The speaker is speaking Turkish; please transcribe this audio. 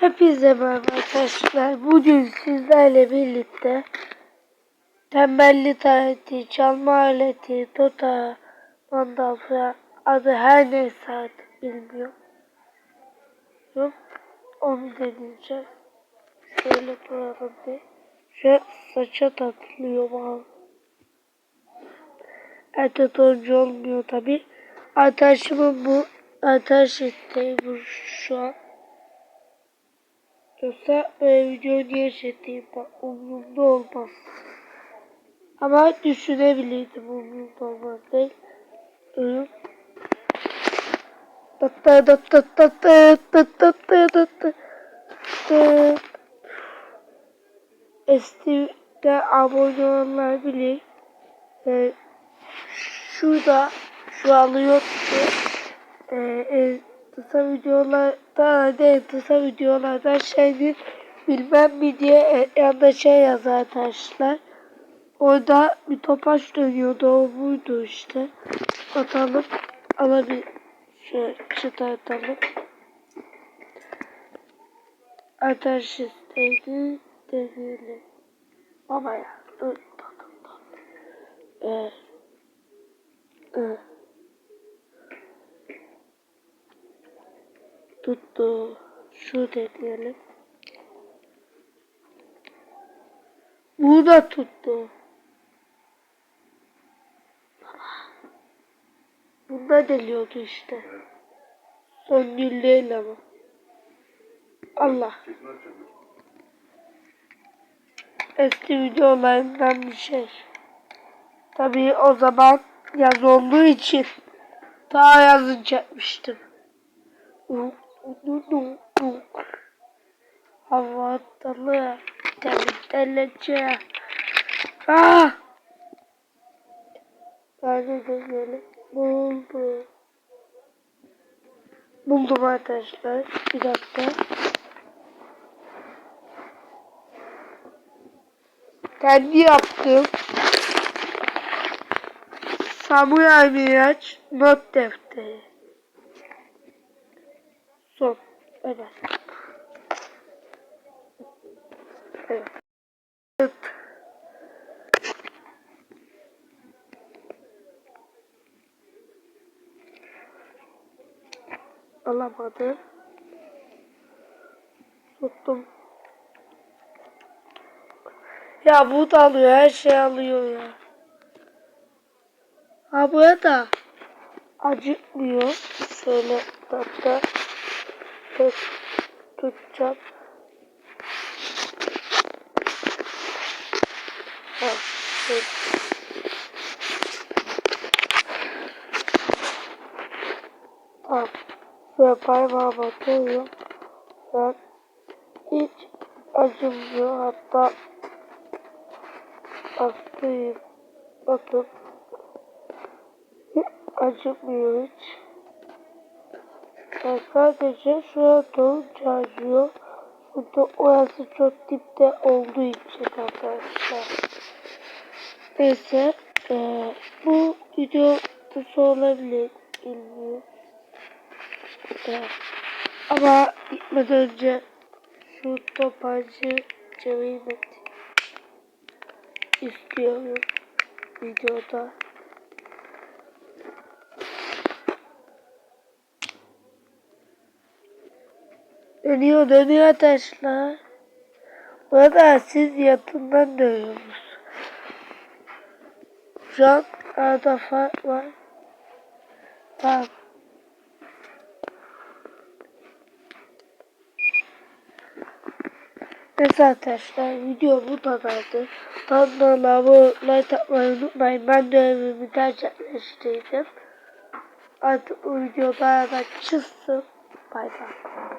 Hepinize merhaba arkadaşlar. Bugün sizlerle birlikte tembelli aleti, çalma aleti, tota, mandal adı her neyse artık bilmiyorum. Onu deneyeceğiz. Şöyle duralım bir. Şu saça takılıyor bağlı. Erkek oyuncu olmuyor tabi. Arkadaşımın bu arkadaş isteği bu şu an. Yoksa böyle video niye çekeyim bak umurumda olmaz. Ama düşünebilirdim umurumda olmaz değil. Ölüm. Eskide abone olanlar bilir. Ee, şurada şu alıyordu. Ee, e, kısa videolarda ne kısa videolardan şeydi bilmem mi diye yanında şey yazar arkadaşlar. Orada bir topaç dönüyordu o buydu işte. Atalım. Ama bir şöyle çıtartalım. Ateş isteydi deneyelim. Ama ya dur. Ee, e. Tuttu. Şu deneyelim. Bu da tuttu. Bunda deliyordu işte. Son gün değil ama. Allah. Eski videolarından bir şey. Tabii o zaman yaz olduğu için daha yazın çekmiştim. Hava dalı. Delik delece. Ah! Nerede böyle buldu. Buldum arkadaşlar. Bir dakika. Kendi yaptım. Samuray Miraç not defteri. Son. Evet. Evet. Alamadı. Tuttum. Ya bu da alıyor. Her şey alıyor ya. Ha bu da acıtmıyor. Şöyle hatta tut, tutacağım. Ha, şöyle. Tamam. Şöyle parmağıma koyuyorum. Ben hiç acımıyor. Hatta hastayım. Bakın. Acımıyor hiç. Ben sadece şuraya doğunca acıyor. Burada orası çok dipte olduğu için arkadaşlar. Neyse. Ee, bu video kısa olabilir. Bilmiyorum. Ee, ama gitmeden önce şu topancı çevirmek istiyorum videoda. Dönüyor dönüyor arkadaşlar. Burada siz yakından dönüyorsunuz. Şu an arada fark var. Tamam. Neyse arkadaşlar video bu kadardı. Kanala abone olmayı unutmayın. Ben de gerçekleştirdim. Artık bu video da çıksın. Bay bay.